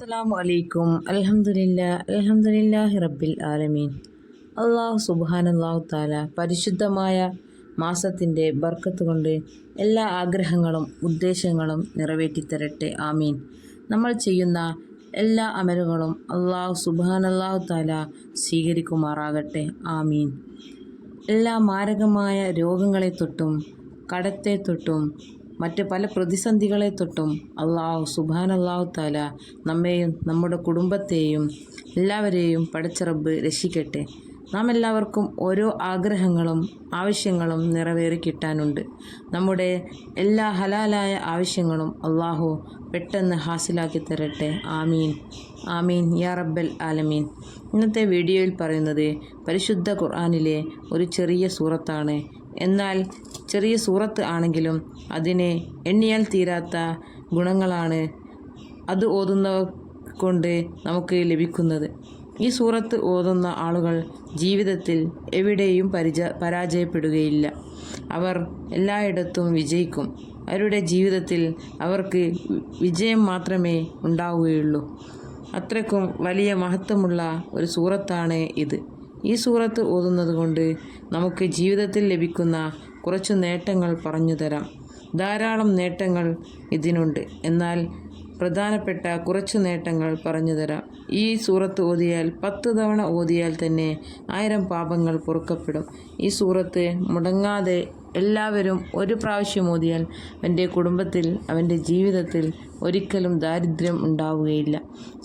അസ്സലാമു അലൈക്കും അലഹമില്ല അൽഹംദുലില്ലാഹി റബ്ബിൽ ആലമീൻ. അള്ളാഹു സുബ്ഹാനല്ലാഹു താല പരിശുദ്ധമായ മാസത്തിന്റെ ബർക്കത്ത് കൊണ്ട് എല്ലാ ആഗ്രഹങ്ങളും ഉദ്ദേശങ്ങളും നിറവേറ്റിത്തരട്ടെ. ആമീൻ. നമ്മൾ ചെയ്യുന്ന എല്ലാ അമലുകളും അള്ളാഹു സുബ്ഹാനല്ലാഹു താല സ്വീകരിക്കുമാറാകട്ടെ. ആമീൻ. എല്ലാ മാരകമായ രോഗങ്ങളെ തൊട്ടും കടത്തെ തൊട്ടും മറ്റ് പല പ്രതിസന്ധികളെ തൊട്ടും അള്ളാഹു സുബാൻ അള്ളാഹു താല നമ്മെയും നമ്മുടെ കുടുംബത്തെയും എല്ലാവരെയും പടച്ചിറബ് രക്ഷിക്കട്ടെ. നാം എല്ലാവർക്കും ഓരോ ആഗ്രഹങ്ങളും ആവശ്യങ്ങളും നിറവേറി കിട്ടാനുണ്ട്. നമ്മുടെ എല്ലാ ഹലാലായ ആവശ്യങ്ങളും അള്ളാഹു പെട്ടെന്ന് ഹാസിലാക്കി തരട്ടെ. ആമീൻ. ആമീൻ. യാ റബ്ബൽ ആലമീൻ. ഇന്നത്തെ വീഡിയോയിൽ പറയുന്നത് പരിശുദ്ധ ഖുർആാനിലെ ഒരു ചെറിയ സൂറത്താണ്. എന്നാൽ ചെറിയ സൂറത്ത് ആണെങ്കിലും അതിനെ എണ്ണിയാൽ തീരാത്ത ഗുണങ്ങളാണ് അത് ഓതുന്നവ കൊണ്ട് നമുക്ക് ലഭിക്കുന്നത്. ഈ സൂറത്ത് ഓതുന്ന ആളുകൾ ജീവിതത്തിൽ എവിടെയും പരിച പരാജയപ്പെടുകയില്ല. അവർ എല്ലായിടത്തും വിജയിക്കും. അവരുടെ ജീവിതത്തിൽ അവർക്ക് വിജയം മാത്രമേ ഉണ്ടാവുകയുള്ളൂ. അത്രക്കും വലിയ മഹത്വമുള്ള ഒരു സൂറത്താണ് ഇത്. ഈ സൂറത്ത് ഓതുന്നത് കൊണ്ട് നമുക്ക് ജീവിതത്തിൽ ലഭിക്കുന്ന കുറച്ച് നേട്ടങ്ങൾ പറഞ്ഞു തരാം. ധാരാളം നേട്ടങ്ങൾ ഇതിനുണ്ട്. എന്നാൽ പ്രധാനപ്പെട്ട കുറച്ച് നേട്ടങ്ങൾ പറഞ്ഞു തരാം. ഈ സൂറത്ത് ഓതിയാൽ പത്ത് തവണ ഓതിയാൽ തന്നെ ആയിരം പാപങ്ങൾ പൊറുക്കപ്പെടും. ഈ സൂറത്ത് മുടങ്ങാതെ എല്ലാവരും ഒരു പ്രാവശ്യം ഓതിയാൽ അവന്റെ കുടുംബത്തിൽ അവന്റെ ജീവിതത്തിൽ ഒരിക്കലും ദാരിദ്ര്യം ഉണ്ടാവുകയില്ല.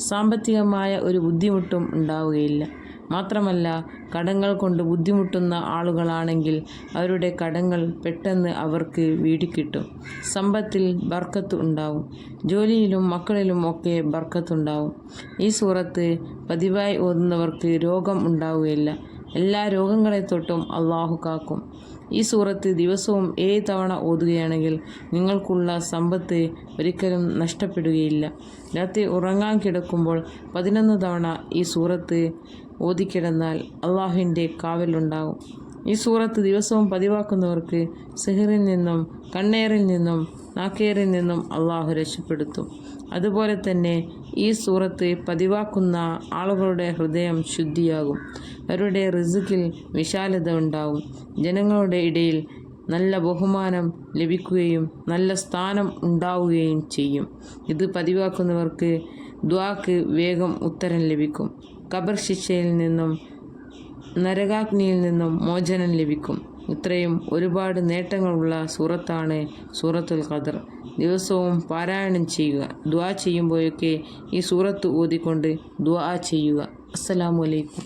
സാമ്പത്തികമായ ഒരു ബുദ്ധിമുട്ടും ഉണ്ടാവുകയില്ല. മാത്രമല്ല കടങ്ങൾ കൊണ്ട് ബുദ്ധിമുട്ടുന്ന ആളുകളാണെങ്കിൽ അവരുടെ കടങ്ങൾ പെട്ടെന്ന് അവർക്ക് വീടിക്കിട്ടും. സമ്പത്തിൽ ബർക്കത്ത് ഉണ്ടാവും. ജോലിയിലും മക്കളിലും ഒക്കെ ബർക്കത്തുണ്ടാവും. ഈ സൂറത്ത് പതിവായി ഓതുന്നവർക്ക് രോഗം ഉണ്ടാവുകയില്ല. എല്ലാ രോഗങ്ങളെ തൊട്ടും അള്ളാഹു കാക്കും. ഈ സൂറത്ത് ദിവസവും ഏഴ് തവണ ഓതുകയാണെങ്കിൽ നിങ്ങൾക്കുള്ള സമ്പത്ത് ഒരിക്കലും നഷ്ടപ്പെടുകയില്ല. രാത്രി ഉറങ്ങാൻ കിടക്കുമ്പോൾ പതിനൊന്ന് തവണ ഈ സൂറത്ത് ഓതിക്കിടന്നാൽ അള്ളാഹുവിന്റെ കാവലുണ്ടാകും. ഈ സൂറത്ത് ദിവസവും പതിവാക്കുന്നവർക്ക് സിഹറിൽ നിന്നും കണ്ണേറിൽ നിന്നും നാക്കേറിൽ നിന്നും അള്ളാഹു രക്ഷപ്പെടുത്തും. അതുപോലെ തന്നെ ഈ സൂറത്ത് പതിവാക്കുന്ന ആളുകളുടെ ഹൃദയം ശുദ്ധിയാകും. അവരുടെ റിസുക്കിൽ വിശാലത ഉണ്ടാകും ജനങ്ങളുടെ ഇടയിൽ നല്ല ബഹുമാനം ലഭിക്കുകയും നല്ല സ്ഥാനം ഉണ്ടാവുകയും ചെയ്യും. ഇത് പതിവാക്കുന്നവർക്ക് ദ്വാക്ക് വേഗം ഉത്തരം ലഭിക്കും. കബർ ശിക്ഷയിൽ നിന്നും നരകാഗ്നിയിൽ നിന്നും മോചനം ലഭിക്കും. ഇത്രയും ഒരുപാട് നേട്ടങ്ങളുള്ള സൂറത്താണ് സൂറത്തുൽ ഖദർ. ദിവസവും പാരായണം ചെയ്യുക ദ്വാ ചെയ്യുമ്പോഴൊക്കെ ഈ സൂറത്ത് ഊതിക്കൊണ്ട് ദ്വാ ചെയ്യുക. അസ്സലാമു അലൈക്കും.